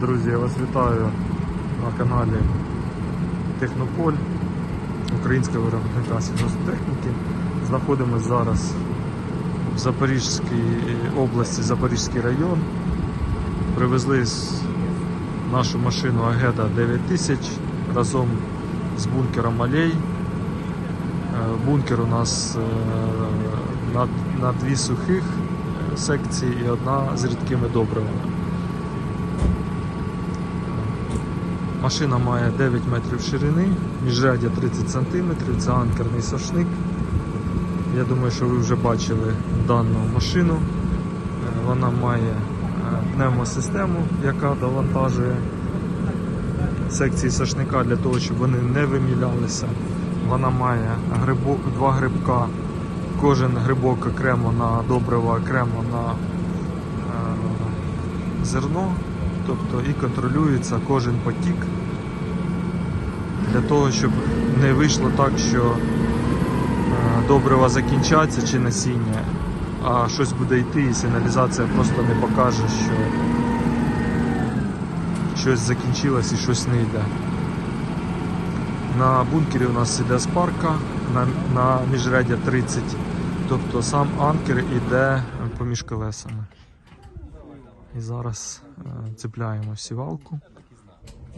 Друзі, я вас вітаю на каналі Технополь українського виробника сільгосптехніки. Знаходимося зараз в Запорізькій області, Запорізький район. Привезли нашу машину Агеда 9000 разом з бункером Алей. Е, Бункер у нас е, на, дві сухих е, секції і одна з рідкими добривами. Машина має 9 метрів ширини, міжрядя 30 см, це анкерний сошник. Я думаю, що ви вже бачили дану машину. Е, Вона має е, пневмосистему, яка довантажує секції сошника для того, щоб вони не вимілялися. Вона має грибок, два грибка, кожен грибок окремо на добриво, окремо на е, зерно, тобто і контролюється кожен потік для того, щоб не вийшло так, що е, добрива закінчаться чи насіння, а щось буде йти і сигналізація просто не покаже, що щось закінчилось і щось не йде. На бункері у нас іде спарка на, на міжрядя 30, тобто сам анкер іде поміж колесами. І зараз цепляємо сівалку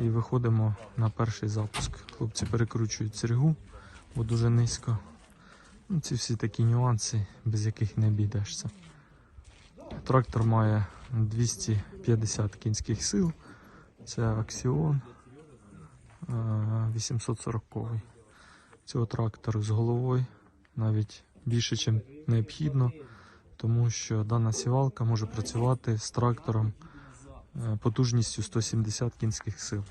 і виходимо на перший запуск. Хлопці перекручують сергу, бо дуже низько. Ну, ці всі такі нюанси, без яких не обійдешся. Трактор має 250 кінських сил. Це е, 840. Цього трактору з головою навіть більше, ніж необхідно, тому що дана сівалка може працювати з трактором е, потужністю 170 кінських сил.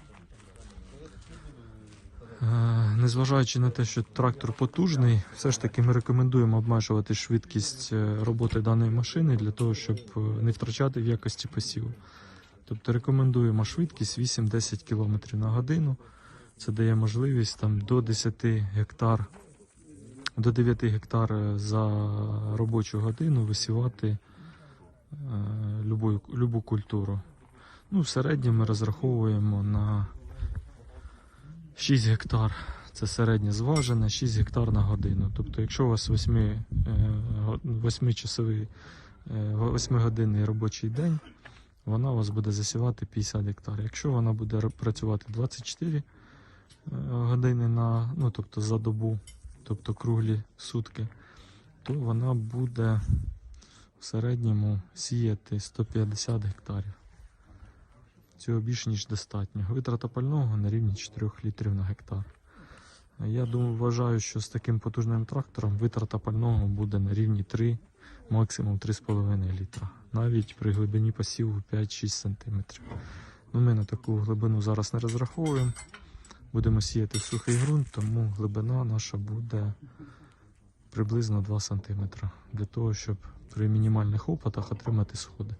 Е, Незважаючи на те, що трактор потужний, все ж таки ми рекомендуємо обмежувати швидкість е, роботи даної машини для того, щоб е, не втрачати в якості посіву. Тобто рекомендуємо швидкість 8-10 км на годину. Це дає можливість там, до 10 гектар, до 9 гектар е, за робочу годину висівати е, любу, любу культуру. Ну, в середньому ми розраховуємо на 6 гектар. Це середнє зважене, 6 гектар на годину. Тобто, якщо у вас 8, е, 8 часовий, 8 годинний робочий день, вона у вас буде засівати 50 гектар. Якщо вона буде працювати 24 е, години на, ну, тобто за добу, тобто круглі сутки, то вона буде в середньому сіяти 150 гектарів. Цього більш ніж достатньо. Витрата пального на рівні 4 літрів на гектар. Я думаю, вважаю, що з таким потужним трактором витрата пального буде на рівні 3, максимум 3,5 літра. Навіть при глибині посіву 5-6 см. Ну, ми на таку глибину зараз не розраховуємо. Будемо сіяти в сухий ґрунт, тому глибина наша буде приблизно 2 см. Для того, щоб при мінімальних опитах отримати сходи.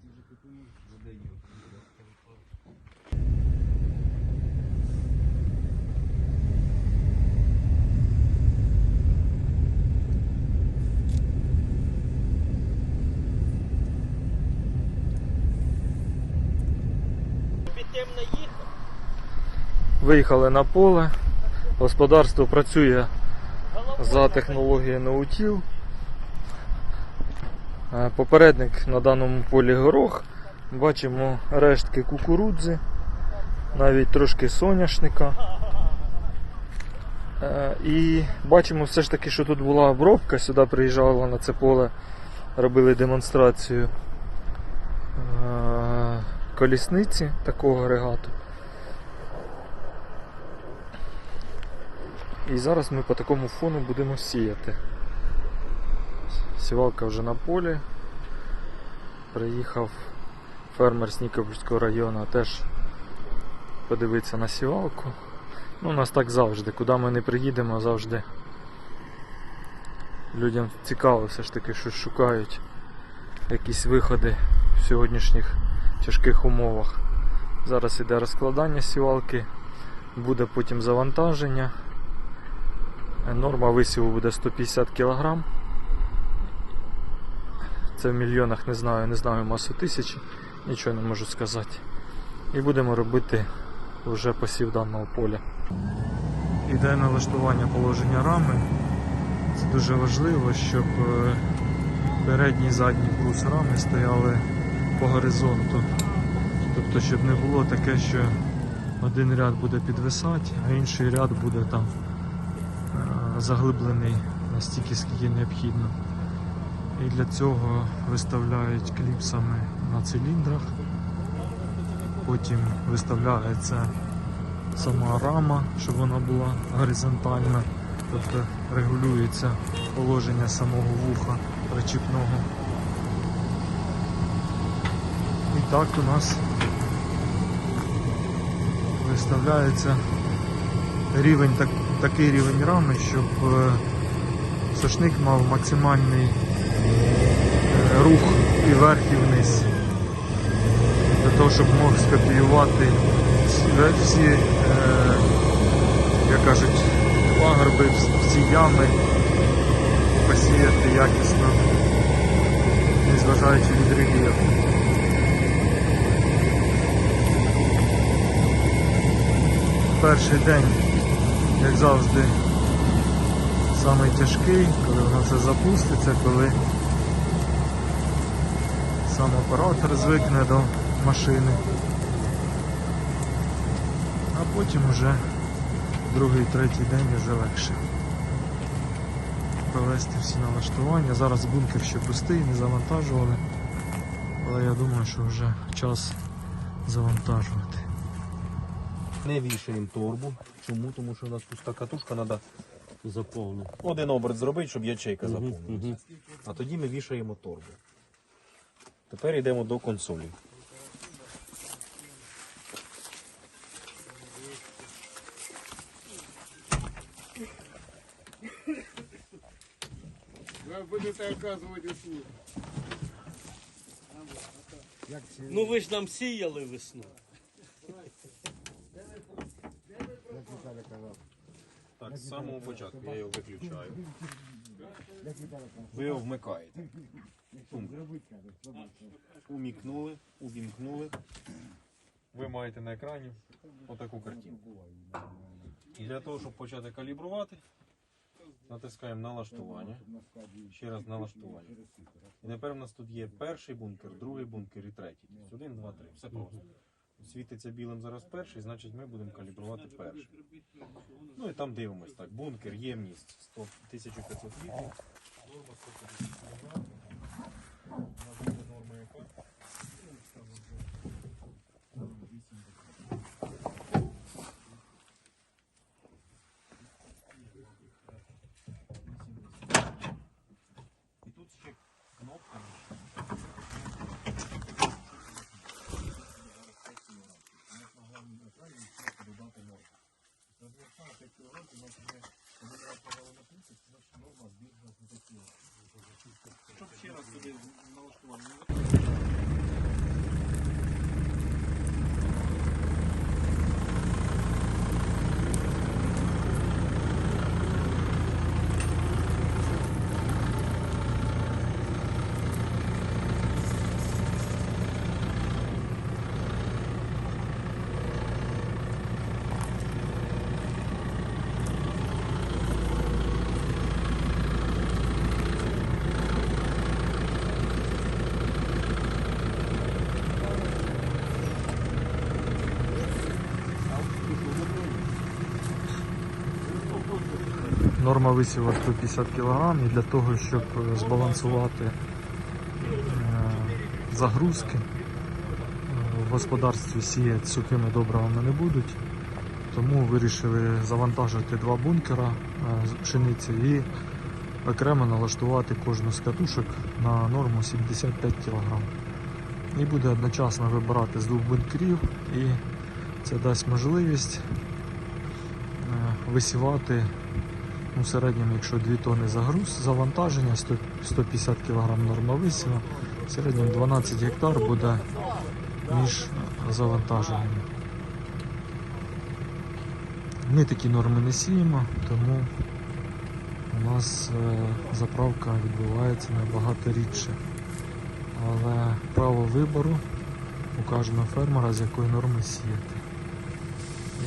Виїхали на поле. Господарство працює за технологією Наутіл. Е, Попередник на даному полі горох. Бачимо рештки кукурудзи, навіть трошки соняшника. Е, І бачимо все ж таки, що тут була обробка. Сюди приїжджала на це поле, робили демонстрацію е, колісниці такого агрегату. І зараз ми по такому фону будемо сіяти. Сівалка вже на полі. Приїхав фермер з Нікопольського району теж подивитися на сівалку. Ну, у нас так завжди. Куди ми не приїдемо, завжди людям цікаво все ж таки щось шукають. Якісь виходи в сьогоднішніх тяжких умовах. Зараз іде розкладання сівалки, буде потім завантаження. Норма висіву буде 150 кг. Це в мільйонах не знаю, не знаю масу тисячі, нічого не можу сказати. і будемо робити вже посів даного поля. Іде налаштування положення рами. Це дуже важливо, щоб е, передній і задній брус рами стояли по горизонту. Тобто, щоб не було таке, що один ряд буде підвисати, а інший ряд буде там заглиблений настільки, скільки необхідно. І для цього виставляють кліпсами на циліндрах. Потім виставляється сама рама, щоб вона була горизонтальна, тобто регулюється положення самого вуха причіпного. І так у нас виставляється рівень, так, такий рівень рами, щоб е, сошник мав максимальний е, рух і вверх, і вниз. Для того, щоб мог скопіювати всі- е, як кажуть, пагорби, всі ями, посіяти якісно, незважаючи від рельєфу. Перший день, як завжди, самий тяжкий, коли воно все запуститься, коли сам оператор звикне до машини. А потім вже другий, третій день вже легше. Провести всі налаштування. Зараз бункер ще пустий, не завантажували. Але я думаю, що вже час завантажувати. Не вішаємо торбу. Чому? Тому що у нас пуста катушка треба Заповнив. один оберт зробити, щоб ячейка заповнилася. А тоді ми вішаємо торбу. Тепер йдемо до консолі. Будете оказывать услуги. Ну ви ж нам сіяли весну. Самого початку я його виключаю. Ви його вмикаєте. Умікнули, увімкнули. Ви маєте на екрані отаку картинку. І для того, щоб почати калібрувати, натискаємо налаштування. Ще раз налаштування. І тепер у нас тут є перший бункер, другий бункер і третій. Тобто один, два, три. Все просто. Світиться білим зараз перший, значить ми будемо калібрувати перший. Ну і там дивимось так. Бункер, ємність 100, 1500 літрів. Норма 150 кг. У нас буде норма яка? І тут ще кнопка. Щоб ще раз сюди налаштування. Норма висіла 150 кг і для того, щоб е, збалансувати е, загрузки, е, в господарстві сіяти сухими добривами не будуть. Тому вирішили завантажити два бункера з пшениці і окремо налаштувати кожну з катушок на норму 75 кг. І буде одночасно вибирати з двох бункерів і це дасть можливість висівати Ну, в середньому, якщо 2 тонни загруз, завантаження 100, 150 кг норма висіла, в середньому 12 гектар буде між завантаженнями. Ми такі норми не сіємо, тому у нас е, заправка відбувається набагато рідше. Але право вибору у кожного фермера, з якої норми сіяти.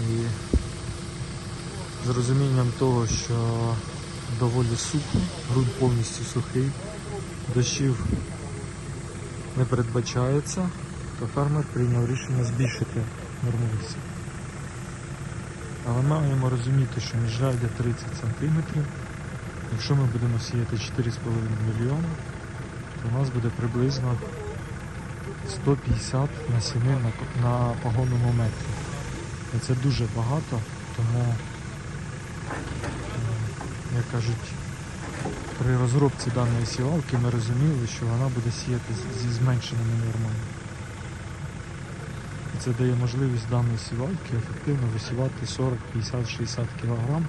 І з розумінням того, що доволі сухо, ґрунт повністю сухий, дощів не передбачається, то фермер прийняв рішення збільшити норму висіву. Але маємо розуміти, що міжряддя 30 см. Якщо ми будемо сіяти 4,5 мільйона, то у нас буде приблизно 150 насінин на, ко- на погонному метрі. І це дуже багато, тому, як кажуть, при розробці даної сівалки ми розуміли, що вона буде сіяти зі зменшеними нормами. І це дає можливість даної сівалки ефективно висівати 40, 50, 60 кг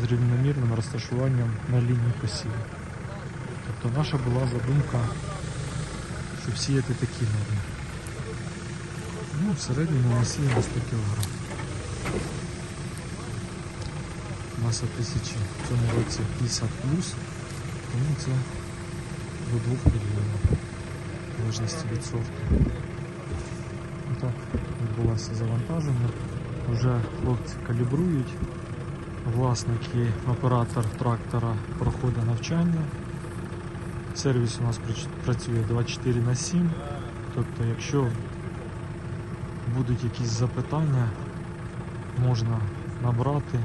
з рівномірним розташуванням на лінії посіву. Тобто наша була задумка, щоб сіяти такі норми. Ну, в середньому ми сіємо 100 кг. Маса тисячі в цьому році 50 плюс, тому це до 2 мільйонів, в залежності від сорту. І так відбулося завантаження. Вже хлопці калібрують. Власник і оператор трактора проходить навчання. Сервіс у нас працює 24 на 7. Тобто, якщо будуть якісь запитання, можна набрати,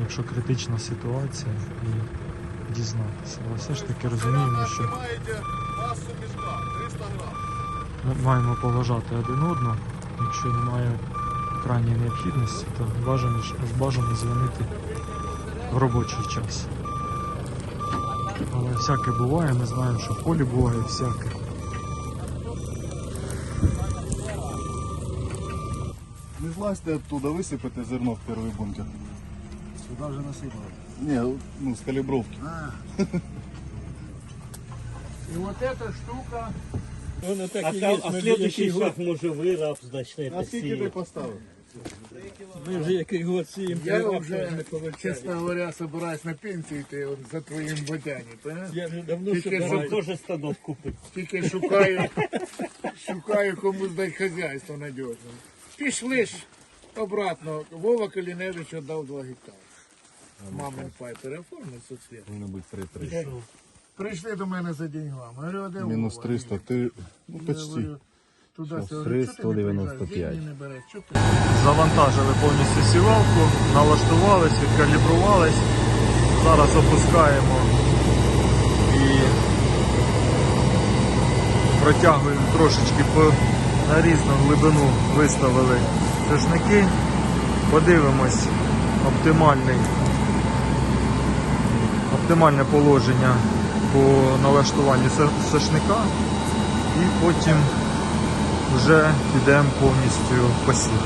якщо критична ситуація, і дізнатися. Але все ж таки розуміємо, що Маєте масу мішка 300 грам. ми маємо поважати один одного. Якщо немає крайньої необхідності, то бажано, бажано дзвонити в робочий час. Але всяке буває, ми знаємо, що в полі буває всяке. Не злазьте оттуда, висипете зерно в перший бункер. Сюди вже насипали. Ні, ну з калібровки. І от ця штука. А, та- а следующий шаг може ви рапс А почнете скільки ти сіяти. поставив? Ми вже який год сіємо, Я вже, чесно говоря, собираюсь на пенсію йти от за твоїм водяні, понимаєш? Я вже давно Тільки собираюсь. Щоб теж станок купити. Тільки шукаю, шукаю кому здати хазяйство надіжне. Пішли ж обратно. Вова Каліневич віддав 2 гектари. Мама пай переоформив соцвіт. Повинно бути 3-3. Прийшли до мене за деньгами. Я Говорю, а де Мінус Вова? 300, ти, ну Я почти. говорю, Туди Щас сюди. 3, ти не приїжджаєш? Деньги не береш. Чого ти? Завантажили повністю сівалку, налаштувались, відкалібрувались. Зараз опускаємо і протягуємо трошечки по, на різну глибину виставили сошники. Подивимось оптимальний, оптимальне положення по налаштуванню сошника і потім вже підемо повністю посів.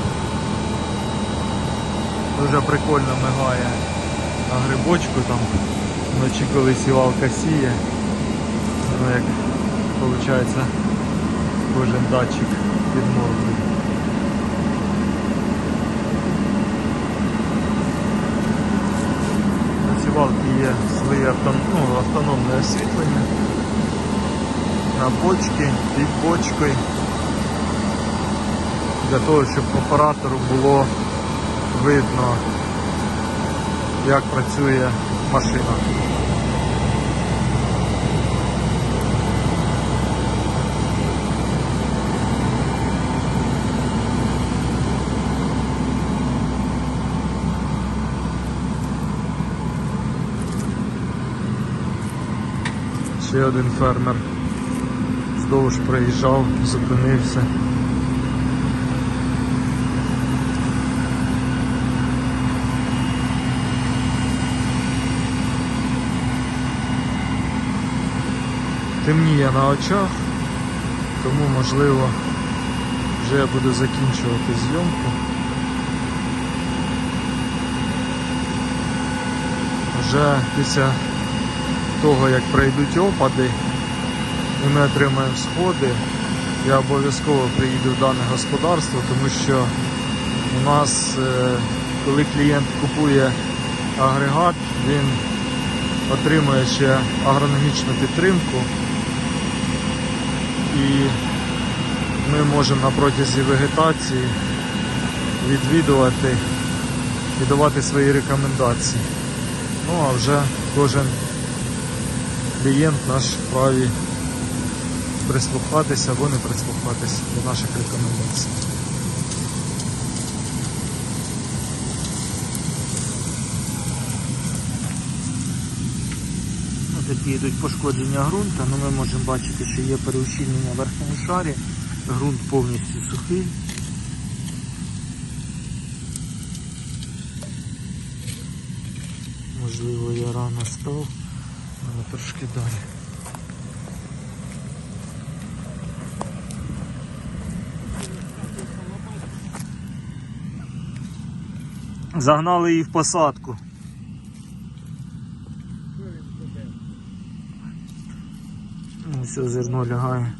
Дуже прикольно мигає на грибочку там вночі, коли сівалка сіє. Ну як виходить кожен датчик під мордою. На сівалки є своє автон... ну, автономне освітлення. На бочки, під бочкою. Для того, щоб оператору було видно, як працює машина. Ще один фермер вздовж проїжджав, зупинився. темніє на очах, тому можливо вже я буду закінчувати зйомку. Вже після того, як пройдуть опади і ми отримаємо сходи, я обов'язково приїду в дане господарство, тому що у нас, е, коли клієнт купує агрегат, він отримує ще агрономічну підтримку і ми можемо на протязі вегетації відвідувати і давати свої рекомендації. Ну а вже кожен клієнт наш вправі прислухатися або не прислухатися до наших рекомендацій. Такі йдуть пошкодження ґрунту, ну ми можемо бачити, що є переущільнення в верхньому шарі, ґрунт повністю сухий. Можливо, я рано став, але трошки далі. Загнали її в посадку. Все, зерно лягає.